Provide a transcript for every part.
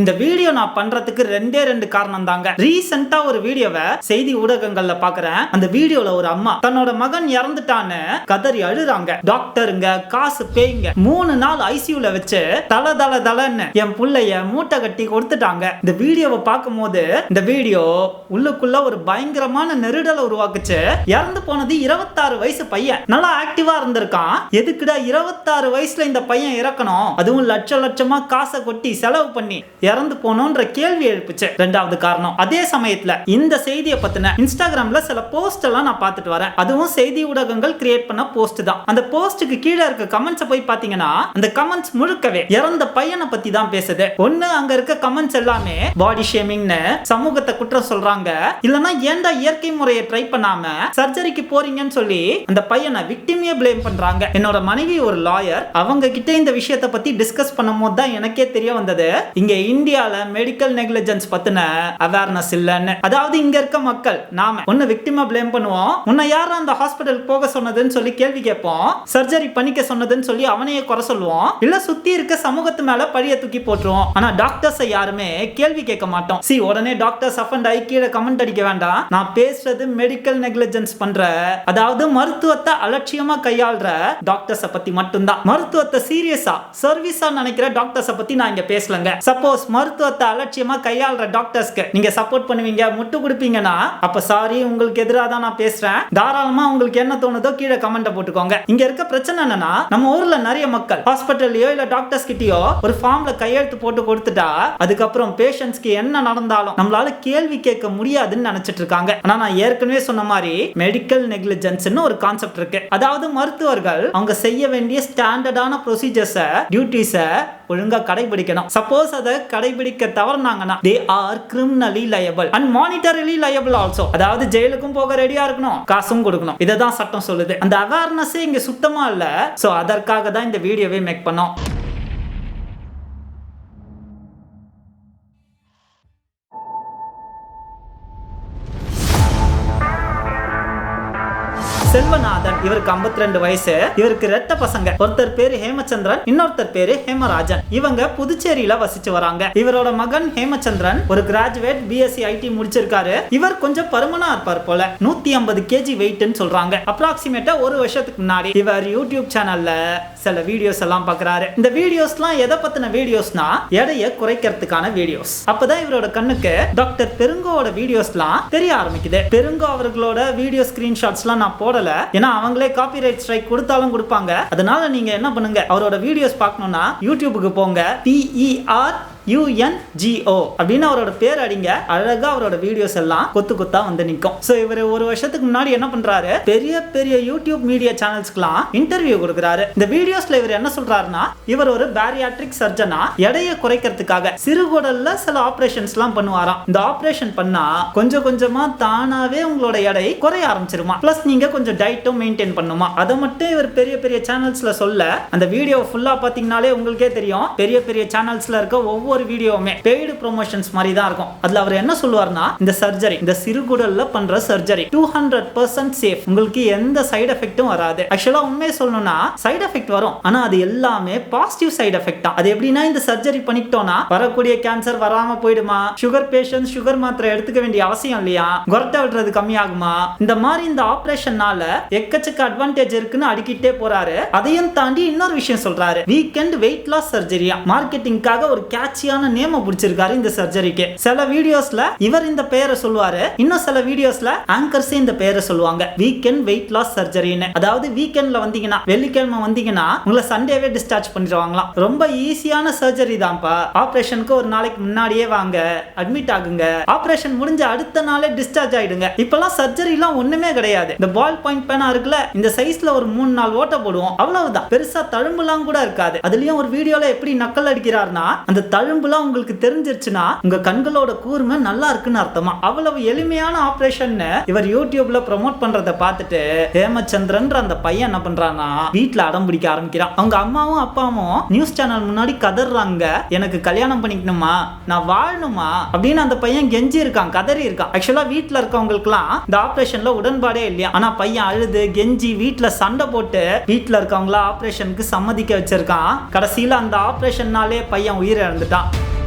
இந்த வீடியோ நான் பண்றதுக்கு ரெண்டே ரெண்டு காரணம் தாங்க ரீசெண்டா ஒரு வீடியோவை செய்தி ஊடகங்கள்ல பாக்குறேன். அந்த வீடியோல ஒரு அம்மா தன்னோட மகன் இறந்துட்டான்னு கதறி அழுறாங்க. டாக்டருங்க காசு பேய்ங்க. மூணு நாள் ஐசியூல வச்சு தல தல தலன்னு என் பிள்ளைய மூட்டை கட்டி கொடுத்துட்டாங்க. இந்த வீடியோவை பார்க்கும்போது இந்த வீடியோ உள்ளுக்குள்ள ஒரு பயங்கரமான நெருடலை உருவாக்குச்சு. இறந்து போனது இருபத்தாறு வயசு பையன். நல்லா ஆக்டிவா இருந்திருக்கான். எதுக்குடா இருபத்தாறு வயசுல இந்த பையன் இறக்கணும்? அதுவும் லட்ச லட்சமா காசை கொட்டி செலவு பண்ணி. இறந்து போனோன்ற கேள்வி எழுப்புச்சு. ரெண்டாவது காரணம் அதே சமயத்துல இந்த செய்தியை பத்தின இன்ஸ்டாகிராம்ல சில போஸ்ட் எல்லாம் நான் பார்த்துட்டு வரேன். அதுவும் செய்தி ஊடகங்கள் கிரியேட் பண்ண போஸ்ட் தான். அந்த போஸ்ட்டுக்கு கீழே இருக்க கமெண்ட்ஸ் போய் பாத்தீங்கன்னா அந்த கமெண்ட்ஸ் முழுக்கவே இறந்த பையனை பத்தி தான் பேசுது. ஒண்ணு அங்க இருக்க கமெண்ட்ஸ் எல்லாமே பாடி ஷேமிங்னு சமூகத்தை குற்றம் சொல்றாங்க. இல்லனா ஏன்டா இயற்கை முறையை ட்ரை பண்ணாம சர்ஜரிக்கு போறீங்கன்னு சொல்லி அந்த பையனை விக்டிமே ப்ளேம் பண்றாங்க. என்னோட மனைவி ஒரு லாயர் அவங்க கிட்ட இந்த விஷயத்தை பத்தி டிஸ்கஸ் பண்ணும்போது தான் எனக்கே தெரிய வந்தது. இங்க இந்தியாவில் மெடிக்கல் நெக்லிஜென்ஸ் பத்தின அவேர்னஸ் இல்லைன்னு. அதாவது இங்க இருக்க மக்கள் நாம. ஒன்னு விக்டிமா ப்ளேம் பண்ணுவோம். உன்னை யார் அந்த ஹாஸ்பிட்டல் போக சொன்னதுன்னு சொல்லி கேள்வி கேட்போம். சர்ஜரி பண்ணிக்க சொன்னதுன்னு சொல்லி அவனையே குறை சொல்லுவோம். இல்ல சுத்தி இருக்க சமூகத்து மேல பழிய தூக்கி போட்டுருவோம். ஆனா டாக்டர்ஸை யாருமே கேள்வி கேட்க மாட்டோம். சி உடனே டாக்டர்ஸ் அஃபண்ட் ஆகி கீழே கமெண்ட் அடிக்க வேண்டாம். நான் பேசுறது மெடிக்கல் நெக்லிஜென்ஸ் பண்ற அதாவது மருத்துவத்தை அலட்சியமா கையாளுற டாக்டர்ஸை பத்தி மட்டும்தான். மருத்துவத்தை சீரியஸா சர்வீஸா நினைக்கிற டாக்டர்ஸை பத்தி நான் இங்க பேசலங்க. சப்போஸ் மருத்துவத்தை அலட்சியமா கையாளுற டாக்டர்ஸ்க்கு நீங்க சப்போர்ட் பண்ணுவீங்க முட்டு கொடுப்பீங்கன்னா அப்ப சாரி உங்களுக்கு எதிராக தான் நான் பேசுறேன். தாராளமா உங்களுக்கு என்ன தோணுதோ கீழே கமெண்ட் போட்டுக்கோங்க. இங்க இருக்க பிரச்சனை என்னன்னா நம்ம ஊர்ல நிறைய மக்கள் ஹாஸ்பிட்டல்லையோ இல்ல டாக்டர்ஸ் கிட்டயோ ஒரு ஃபார்ம்ல கையெழுத்து போட்டு கொடுத்துட்டா அதுக்கப்புறம் பேஷண்ட்ஸ்க்கு என்ன நடந்தாலும் நம்மளால கேள்வி கேட்க முடியாதுன்னு நினைச்சிட்டு இருக்காங்க. ஆனா நான் ஏற்கனவே சொன்ன மாதிரி மெடிக்கல் நெக்லிஜென்ஸ்னு ஒரு கான்செப்ட் இருக்கு. அதாவது மருத்துவர்கள் அவங்க செய்ய வேண்டிய ஸ்டாண்டர்டான ப்ரொசீஜர்ஸை டியூட்டிஸை ஒழுங்கா கடைபிடிக்கணும். சப்போஸ் அதை கடைபிடிக்க தவறுனாங்கன்னா they are criminally liable and monetarily liable also அதாவது ஜெயிலுக்கும் போக ரெடியா இருக்கணும் காசும் கொடுக்கணும். இதை தான் சட்டம் சொல்லுது. அந்த அவேர்னஸே இங்க சுத்தமா இல்ல. சோ அதற்காக தான் இந்த வீடியோவே மேக் பண்ணோம். இவருக்கு 52 ரெண்டு வயசு இவருக்கு ரெட்ட பசங்க. ஒருத்தர் பேரு ஹேமச்சந்திரன் இன்னொருத்தர் பேரு ஹேமராஜன். இவங்க புதுச்சேரியில வசிச்சு வராங்க. இவரோட மகன் ஹேமச்சந்திரன் ஒரு கிராஜுவேட் பிஎஸ்சி ஐடி முடிச்சிருக்காரு. இவர் கொஞ்சம் பருமனா இருப்பார் போல. நூத்தி ஐம்பது கேஜி வெயிட்னு சொல்றாங்க. அப்ராக்சிமேட்டா ஒரு வருஷத்துக்கு முன்னாடி இவர் யூடியூப் சேனல்ல சில வீடியோஸ் எல்லாம் பாக்குறாரு. இந்த வீடியோஸ்லாம் எதை பத்தின வீடியோஸ்னா எடையை குறைக்கிறதுக்கான வீடியோஸ் அப்பதான் இவரோட கண்ணுக்கு டாக்டர் பெருங்கோவோட வீடியோஸ்லாம் தெரிய ஆரம்பிக்குது. பெருங்கோ அவர்களோட வீடியோ ஸ்கிரீன்ஷாட்ஸ்லாம் நான் போடல. ஏன்னா அவங்க அவங்களே காப்பிரைட் ஸ்ட்ரைக் கொடுத்தாலும் கொடுப்பாங்க. அதனால நீங்க என்ன பண்ணுங்க? அவரோட வீடியோஸ் பார்க்கணும்னா யூடியூபுக்கு போங்க. பிஇஆர் யூஎன்ஜிஓ அப்படின்னு அவரோட பேர் அடிங்க. அழகா அவரோட வீடியோஸ் எல்லாம் கொத்து கொத்தா வந்து நிற்கும் ஸோ இவர் ஒரு வருஷத்துக்கு முன்னாடி என்ன பண்றாரு? பெரிய பெரிய யூடியூப் மீடியா சேனல்ஸ்க்குலாம் இன்டர்வியூ கொடுக்குறாரு. இந்த வீடியோஸ்ல இவர் என்ன சொல்றாருன்னா இவர் ஒரு பேரியாட்ரிக் சர்ஜனா எடையை குறைக்கிறதுக்காக சிறுகுடல்ல சில ஆப்ரேஷன்ஸ்லாம் பண்ணுவாராம். இந்த ஆப்ரேஷன் பண்ணா கொஞ்சம் கொஞ்சமா தானாவே உங்களோட எடை குறைய ஆரம்பிச்சிருமா? ப்ளஸ் நீங்க கொஞ்சம் டயட்டும் மெயின்டைன் பண்ணுமா? அதை மட்டும் இவர் பெரிய பெரிய சேனல்ஸ்ல சொல்ல அந்த வீடியோ ஃபுல்லா பாத்தீங்கனாலே உங்களுக்கே தெரியும். பெரிய பெரிய சேனல்ஸ்ல இருக்க ஒவ்வொரு வீடியோவுமே பெய்டு ப்ரொமோஷன்ஸ் மாதிரி தான் இருக்கும். அதுல அவர் என்ன சொல்லுவார்னா இந்த சர்ஜரி இந்த சிறுகுடல்ல பண்ற surgery two hundred percent safe உங்களுக்கு எந்த சைடு எஃபெக்டும் வராது. ஆக்சுவலா உண்மையை சொல்லணும்னா சைடு எஃபெக்ட் வரும். ஆனா அது எல்லாமே பாசிட்டிவ் சைடு எஃபெக்ட் தான். அது எப்படின்னா இந்த சர்ஜரி பண்ணிட்டோம்னா வரக்கூடிய கேன்சர் வராம போயிடுமா? சுகர் பேஷண்ட் சுகர் மாத்திரை எடுத்துக்க வேண்டிய அவசியம் இல்லையா? கொரட்டை விடுறது கம்மியாகுமா? இந்த மாதிரி இந்த ஆப்ரேஷன்னால எக்கச்சக்க அட்வான்டேஜ் இருக்குன்னு அடிக்கிட்டே போறாரு. அதையும் தாண்டி இன்னொரு விஷயம் சொல்றாரு. வீக்கெண்ட் வெயிட் லாஸ் சர்ஜரியா மார்க்கெட்டிங்காக ஒரு கேட்சி கேட்சியான நேம பிடிச்சிருக்காரு இந்த சர்ஜரிக்கு. சில வீடியோஸ்ல இவர் இந்த பெயரை சொல்லுவாரு இன்னும் சில வீடியோஸ்ல ஆங்கர்ஸ் இந்த பெயரை சொல்லுவாங்க. வீக்கெண்ட் வெயிட் லாஸ் சர்ஜரின்னு அதாவது வீக்கெண்ட்ல வந்தீங்கன்னா வெள்ளிக்கிழமை வந்தீங்கன்னா உங்களை சண்டேவே டிஸ்சார்ஜ் பண்ணிடுவாங்களாம். ரொம்ப ஈஸியான சர்ஜரி தான்ப்பா. ஆப்ரேஷனுக்கு ஒரு நாளைக்கு முன்னாடியே வாங்க அட்மிட் ஆகுங்க. ஆப்ரேஷன் முடிஞ்ச அடுத்த நாளே டிஸ்சார்ஜ் ஆயிடுங்க. இப்பெல்லாம் சர்ஜரி எல்லாம் ஒண்ணுமே கிடையாது. இந்த பால் பாயிண்ட் பேனா இருக்குல்ல இந்த சைஸ்ல ஒரு மூணு நாள் ஓட்ட போடுவோம். அவ்வளவுதான். பெருசா தழும்புலாம் கூட இருக்காது. அதுலயும் ஒரு வீடியோல எப்படி நக்கல் அடிக்கிறாருன்னா அந்த தழும்புலாம் உங்களுக்கு தெரிஞ்சிருச்சுன்னா உங்க கண்களோட கூர்மை நல்லா இருக்குன்னு அர்த்தமா? அவ்வளவு எளிமையான ஆப்ரேஷன் இவர் யூடியூப்ல ப்ரமோட் பண்றத பார்த்துட்டு ஹேமச்சந்திரன்ற அந்த பையன் என்ன பண்றான்னா வீட்டுல அடம் பிடிக்க ஆரம்பிக்கிறான். அவங்க அம்மாவும் அப்பாவும் நியூஸ் சேனல் முன்னாடி கதறாங்க எனக்கு கல்யாணம் பண்ணிக்கணுமா? நான் வாழணுமா? அப்படின்னு அந்த பையன் கெஞ்சி இருக்கான் கதறி இருக்கான். ஆக்சுவலா வீட்ல இருக்கவங்களுக்குலாம் இந்த ஆப்ரேஷன்ல உடன்பாடே இல்லையா? ஆனா பையன் அழுது கெஞ்சி வீட்ல சண்டை போட்டு வீட்ல இருக்கவங்கள ஆப்ரேஷனுக்கு சம்மதிக்க வச்சிருக்கான். கடைசியில அந்த ஆப்ரேஷன்னாலே பையன் உயிர் இழந்துட்டான் した。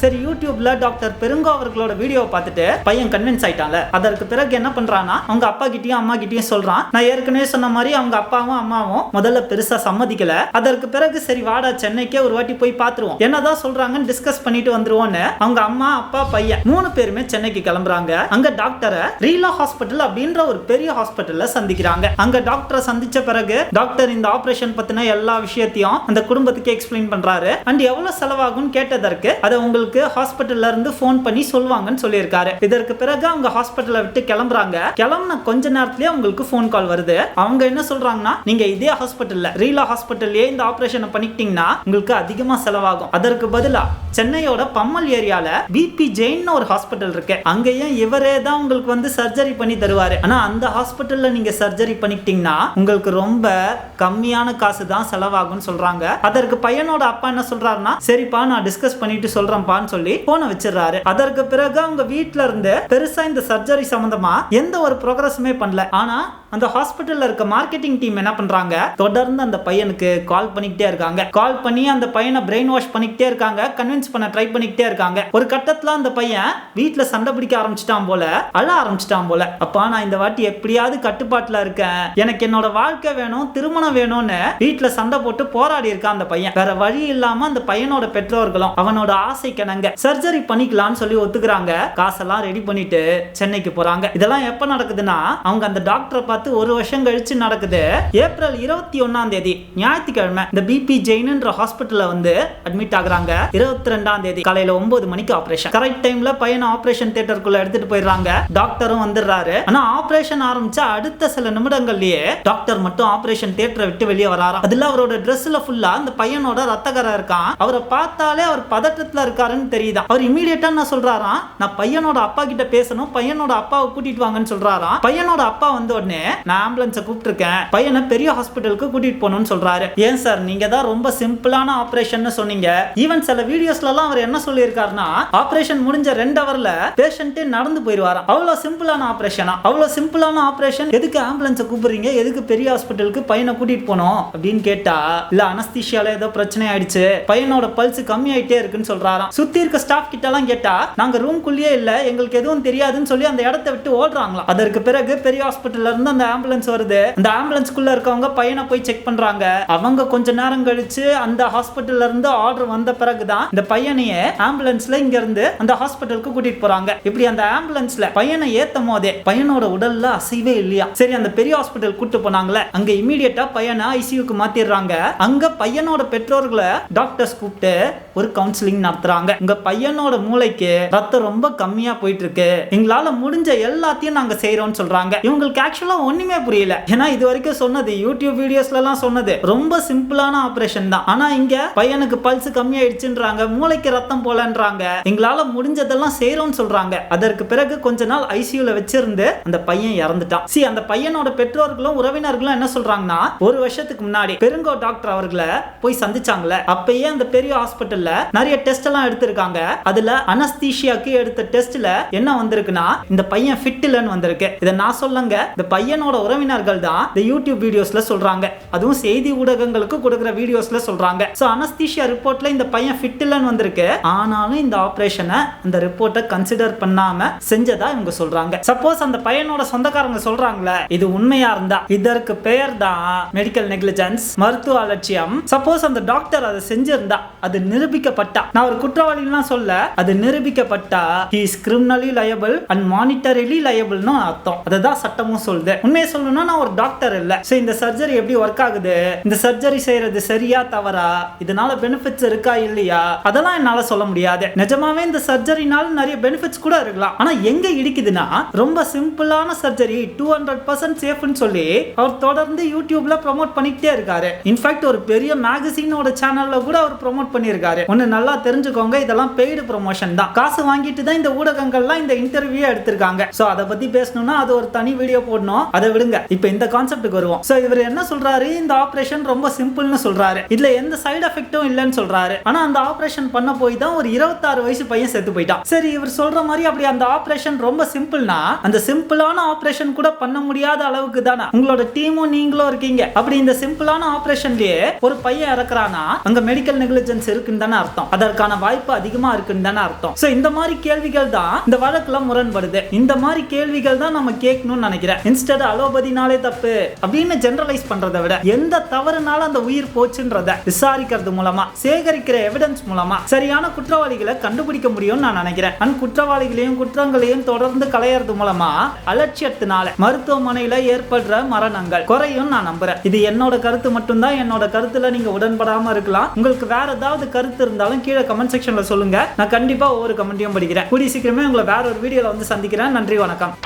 சரி யூடியூப்ல டாக்டர் பெருங்கோ அவர்களோட வீடியோ பார்த்துட்டு பையன் கன்வின்ஸ் ஆயிட்டான்ல. அதற்கு பிறகு என்ன பண்றானா அவங்க அப்பா கிட்டயும் அம்மா கிட்டயும் சொல்றான். நான் ஏற்கனவே சொன்ன மாதிரி அவங்க அப்பாவும் அம்மாவும் முதல்ல பெருசா சம்மதிக்கல. அதற்கு பிறகு சரி வாடா சென்னைக்கே ஒரு வாட்டி போய் பார்த்துருவோம். என்னதான் சொல்றாங்கன்னு டிஸ்கஸ் பண்ணிட்டு வந்துருவோம்னு அவங்க அம்மா அப்பா பையன் மூணு பேருமே சென்னைக்கு கிளம்புறாங்க. அங்க டாக்டரை ரீலா ஹாஸ்பிட்டல் அப்படின்ற ஒரு பெரிய ஹாஸ்பிட்டல்ல சந்திக்கிறாங்க. அங்க டாக்டரை சந்திச்ச பிறகு டாக்டர் இந்த ஆபரேஷன் பத்தின எல்லா விஷயத்தையும் அந்த குடும்பத்துக்கு எக்ஸ்பிளைன் பண்றாரு. அண்ட் எவ்வளவு செலவாகும்னு கேட்டதற்கு அதை உங்களுக்கு ஹாஸ்பிட்டல்ல இருந்து ஃபோன் பண்ணி சொல்லுவாங்கன்னு சொல்லியிருக்காரு. இதற்கு பிறகு அவங்க ஹாஸ்பிட்டலை விட்டு கிளம்புறாங்க. கிளம்புன கொஞ்ச நேரத்திலேயே உங்களுக்கு ஃபோன் கால் வருது. அவங்க என்ன சொல்றாங்கன்னா நீங்க இதே ஹாஸ்பிட்டல்ல ரீலா ஹாஸ்பிட்டல்லயே இந்த ஆபரேஷனை பண்ணிக்கிட்டீங்கன்னா உங்களுக்கு அதிகமா செலவாகும். அதற்கு பதிலா சென்னையோட பம்மல் ஏரியால பிபி ஜெயின் ஒரு ஹாஸ்பிட்டல் இருக்கு. அங்கேயும் இவரே தான் உங்களுக்கு வந்து சர்ஜரி பண்ணி தருவாரு. ஆனா அந்த ஹாஸ்பிட்டல்ல நீங்க சர்ஜரி பண்ணிக்கிட்டீங்கன்னா உங்களுக்கு ரொம்ப கம்மியான காசு தான் செலவாகும்னு சொல்றாங்க. அதற்கு பையனோட அப்பா என்ன சொல்றாருன்னா சரிப்பா நான் டிஸ்கஸ் பண்ணிட்டு சொல்றேன்ப்பா. சொல்லி போனை வச்சிடறாரு. அதற்கு பிறகு அவங்க வீட்ல இருந்து பெருசா இந்த சர்ஜரி சம்பந்தமா எந்த ஒரு ப்ரோக்ரஸுமே பண்ணல. ஆனா அந்த ஹாஸ்பிட்டல்ல இருக்க மார்க்கெட்டிங் டீம் என்ன பண்றாங்க? தொடர்ந்து அந்த பையனுக்கு கால் பண்ணிக்கிட்டே இருக்காங்க. கால் பண்ணி அந்த பையனை பிரெயின் வாஷ் பண்ணிக்கிட்டே இருக்காங்க. கன்வின்ஸ் பண்ண ட்ரை பண்ணிக்கிட்டே இருக்காங்க. ஒரு கட்டத்துல அந்த பையன் வீட்டில் சண்டை பிடிக்க ஆரம்பிச்சிட்டான் போல அழ ஆரம்பிச்சிட்டான் போல. அப்பா நான் இந்த வாட்டி எப்படியாவது கட்டுப்பாட்டுல இருக்கேன். எனக்கு என்னோட வாழ்க்கை வேணும் திருமணம் வேணும்னு வீட்டில் சண்டை போட்டு போராடி இருக்கான் அந்த பையன். வேற வழி இல்லாம அந்த பையனோட பெற்றோர்களும் அவனோட ஆசைக்கு கிணங்க சர்ஜரி பண்ணிக்கலாம்னு சொல்லி ஒத்துக்கிறாங்க. காசெல்லாம் ரெடி பண்ணிட்டு சென்னைக்கு போறாங்க. இதெல்லாம் எப்ப நடக்குதுன்னா அவங்க அந்த டாக்டரை பார்த்து ஒரு வருஷம் கழிச்சு நடக்குது. ஏப்ரல் இருபத்தி ஒன்னாம் தேதி ஞாயிற்றுக்கிழமை இந்த பிபி ஜெயின்ன்ற ஹாஸ்பிட்டல்ல வந்து அட்மிட் ஆகுறாங்க. இருபத்தி ரெண்டாம் தேதி காலையில ஒன்பது மணிக்கு ஆபரேஷன் கரெக்ட் டைம்ல பையனை ஆபரேஷன் தியேட்டருக்குள்ள எடுத்துட்டு போயிடுறாங்க. டாக்டரும் வந்துடுறாரு. ஆனா ஆபரேஷன் ஆரம்பிச்சா அடுத்த சில நிமிடங்கள்லயே டாக்டர் மட்டும் ஆபரேஷன் தியேட்டரை விட்டு வெளியே வராராம். அதுல அவரோட ட்ரெஸ்ல ஃபுல்லா அந்த பையனோட ரத்தகரை இருக்கான் அவரை பார்த்தாலே அவர் பதட்டத்துல இருக்காருன்னு தெரியுதா? அவர் இமீடியட்டா என்ன சொல்றாராம்? நான் பையனோட அப்பா கிட்ட பேசணும் பையனோட அப்பாவை கூட்டிட்டு வாங்கன்னு சொல்றாராம். பையனோட அப்பா வந்த உடனே நான் ஆம்புலன்ஸை கூப்பிட்டுருக்கேன். பையனை பெரிய ஹாஸ்பிட்டலுக்கு கூட்டிட்டு போகணும்னு சொல்றாரு. ஏன் சார் நீங்க தான் ரொம்ப சிம்பிளான ஆபரேஷன் சொன்னீங்க. ஈவன் சில வீடியோஸ்ல எல்லாம் அவர் என்ன சொல்லியிருக்காருன்னா ஆபரேஷன் முடிஞ்ச ரெண்டு ஹவர்ல பேஷண்ட்டே நடந்து போயிருவாராம். அவ்வளவு சிம்பிளான ஆபரேஷனா அவ்வளவு சிம்பிளான ஆபரேஷன் எதுக்கு ஆம்புலன்ஸை கூப்பிடுறீங்க? எதுக்கு பெரிய ஹாஸ்பிட்டலுக்கு பையனை கூட்டிட்டு போனோம் அப்படின்னு கேட்டா இல்ல அனஸ்தீஷியால ஏதோ பிரச்சனை ஆயிடுச்சு. பையனோட பல்ஸ் கம்மி ஆயிட்டே இருக்குன்னு சொல்றாராம். சுத்தி இருக்க ஸ்டாஃப் கிட்ட எல்லாம் கேட்டா நாங்க ரூம்குள்ளேயே இல்ல எங்களுக்கு எதுவும் தெரியாதுன்னு சொல்லி அந்த இடத்தை விட்டு ஓடுறாங்களா அதற்கு பிறகு பெரிய ஹாஸ்பிட்டல்ல இருந்து அந்த ஆம்புலன்ஸ் வருது. அந்த ஆம்புலன்ஸ்குள்ள இருக்கவங்க பையனை போய் செக் பண்றாங்க. அவங்க கொஞ்ச நேரம் கழிச்சு அந்த ஹாஸ்பிட்டல்ல இருந்து ஆர்டர் வந்த பிறகுதான் இந்த பையனையே ஆம்புலன்ஸ்ல இங்க இருந்து அந்த ஹாஸ்பிட்டலுக்கு கூட்டிட்டு போறாங்க. இப்படி அந்த ஆம்புலன்ஸ்ல பையனை ஏத்தும் போதே பையனோட உடல்ல அசைவே இல்லையா? சரி அந்த பெரிய ஹாஸ்பிட்டல் கூட்டு போனாங்களே. அங்க இமீடியட்டா பையனை ஐசியூக்கு மாத்திடுறாங்க. அங்க பையனோட பெற்றோர்களை டாக்டர்ஸ் கூப்பிட்டு ஒரு கவுன்சிலிங் நடத்துறாங்க. உங்க பையனோட மூளைக்கு ரத்தம் ரொம்ப கம்மியா போயிட்டு இருக்கு எங்களால முடிஞ்ச எல்லாத்தையும் நாங்க செய்யறோம்னு சொல்றாங்க. இவங்களுக்கு ஆக்சுவலா ஒண்ணுமே புரியல. ஏன்னா இது வரைக்கும் சொன்னது யூடியூப் வீடியோஸ்ல எல்லாம் சொன்னது. ரொம்ப சிம்பிளான ஆபரேஷன் தான். ஆனா இங்க பையனுக்கு பல்ஸ் கம்மியாயிடுச்சுன்றாங்க. மூளைக்கு ரத்தம் போலன்றாங்க எங்களால முடிஞ்சதெல்லாம் செய்யறோம்னு சொல்றாங்க. அதற்கு பிறகு கொஞ்ச நாள் ஐசியூல வச்சிருந்து அந்த பையன் இறந்துட்டான். சி அந்த பையனோட பெற்றோர்களும் உறவினர்களும் என்ன சொல்றாங்கன்னா ஒரு வருஷத்துக்கு முன்னாடி பெருங்கோ டாக்டர் அவர்களை போய் சந்திச்சாங்களே. அப்பயே அந்த பெரிய ஹாஸ்பிட்டல்ல நிறைய டெஸ்ட் எல்லாம் எடுத்து எடுத்திருக்காங்க. அதுல அனஸ்தீஷியாக்கு எடுத்த டெஸ்ட்ல என்ன வந்திருக்குன்னா இந்த பையன் ஃபிட் இல்லைன்னு வந்திருக்கு. இதை நான் சொல்லுங்க இந்த பையனோட உறவினர்கள் தான் இந்த யூடியூப் வீடியோஸ்ல சொல்றாங்க. அதுவும் செய்தி ஊடகங்களுக்கு கொடுக்குற வீடியோஸ்ல சொல்றாங்க. ஸோ அனஸ்தீஷியா ரிப்போர்ட்ல இந்த பையன் ஃபிட் இல்லைன்னு வந்திருக்கு. ஆனாலும் இந்த ஆபரேஷனை அந்த ரிப்போர்ட்டை கன்சிடர் பண்ணாம செஞ்சதா இவங்க சொல்றாங்க. சப்போஸ் அந்த பையனோட சொந்தக்காரங்க சொல்றாங்களே இது உண்மையா இருந்தா? இதற்கு பெயர் தான் மெடிக்கல் நெக்லிஜென்ஸ் மருத்துவ அலட்சியம். சப்போஸ் அந்த டாக்டர் அதை செஞ்சிருந்தா அது நிரூபிக்கப்பட்டா? நான் ஒரு குற்றவாளிலாம் சொல்ல அது நிரூபிக்கப்பட்டா he is criminally liable and monetarily லயபிள்னு அர்த்தம். அதுதான் சட்டமும் சொல்லுது. உண்மையை சொல்லணும்னா நான் ஒரு டாக்டர் இல்ல. சோ இந்த சர்ஜரி எப்படி ஒர்க் ஆகுது? இந்த சர்ஜரி செய்யறது சரியா தவறா? இதனால பெனிஃபிட்ஸ் இருக்கா இல்லையா? அதெல்லாம் என்னால சொல்ல முடியாது. நிஜமாவே இந்த சர்ஜரினால நிறைய பெனிஃபிட்ஸ் கூட இருக்கலாம். ஆனா எங்க இடிக்குதுன்னா ரொம்ப சிம்பிளான சர்ஜரி டூ ஹண்ட்ரட் பர்சன்ட் சேஃப்னு சொல்லி அவர் தொடர்ந்து யூடியூப்ல ப்ரொமோட் பண்ணிக்கிட்டே இருக்காரு. இன்ஃபேக்ட் ஒரு பெரிய மேகசினோட சேனல்ல கூட அவர் ப்ரோமோட் பண்ணியிருக்காரு. ஒன்னு நல்லா தெரிஞ்சுக்கோங்க இதெல்லாம் பெய்டு ப்ரொமோஷன் தான். காசு வாங்கிட்டு தான் இந்த ஊடகங்கள்லாம் இந்த இன்டர்வியூ எடுத்திருக்காங்க. சோ அதை பத்தி பேசணும்னா அது ஒரு தனி வீடியோ போடணும். அதை விடுங்க. இப்போ இந்த கான்செப்டுக்கு வருவோம். சோ இவர் என்ன சொல்றாரு? இந்த ஆப்ரேஷன் ரொம்ப சிம்பிள்னு சொல்றாரு. இதுல எந்த சைடு எஃபெக்ட்டும் இல்லைன்னு சொல்றாரு. ஆனா அந்த ஆப்ரேஷன் பண்ண போய் தான் ஒரு இருபத்தாறு வயசு பையன் செத்து போயிட்டான். சரி இவர் சொல்ற மாதிரி அப்படி அந்த ஆப்ரேஷன் ரொம்ப சிம்பிள்னா அந்த சிம்பிளான ஆப்ரேஷன் கூட பண்ண முடியாத அளவுக்கு தானே? உங்களோட டீமும் நீங்களும் இருக்கீங்க. அப்படி இந்த சிம்பிளான ஆப்ரேஷன்லயே ஒரு பையன் இறக்குறானா? அங்க மெடிக்கல் நெக்லிஜென்ஸ் இருக்குன்னு தானே அர்த்தம். அதற்கான வாய்ப்பு இறப்பு அதிகமா இருக்குன்னு தானே அர்த்தம். சோ இந்த மாதிரி கேள்விகள் தான் இந்த வழக்குல முரண்படுது. இந்த மாதிரி கேள்விகள் தான் நம்ம கேட்கணும்னு நினைக்கிறேன். இன்ஸ்டட் அலோபதினாலே தப்பு அப்படின்னு ஜெனரலைஸ் பண்றதை விட எந்த தவறுனால அந்த உயிர் போச்சுன்றத விசாரிக்கிறது மூலமா சேகரிக்கிற எவிடன்ஸ் மூலமா சரியான குற்றவாளிகளை கண்டுபிடிக்க முடியும்னு நான் நினைக்கிறேன். அண்ட் குற்றவாளிகளையும் குற்றங்களையும் தொடர்ந்து களையறது மூலமா அலட்சியத்தினால மருத்துவமனையில ஏற்படுற மரணங்கள் குறையும் நான் நம்புறேன். இது என்னோட கருத்து மட்டும்தான். என்னோட கருத்துல நீங்க உடன்படாம இருக்கலாம். உங்களுக்கு வேற ஏதாவது கருத்து இருந்தாலும் கீழே கமெண்ட் செக்ஷன்ல சொல்லுங்க. நான் கண்டிப்பா ஒவ்வொரு கமெண்ட்டையும் படிக்கிறேன். கூடிய சீக்கிரமே உங்களை வேற ஒரு வீடியோல வந்து சந்திக்கிறேன். நன்றி வணக்கம்.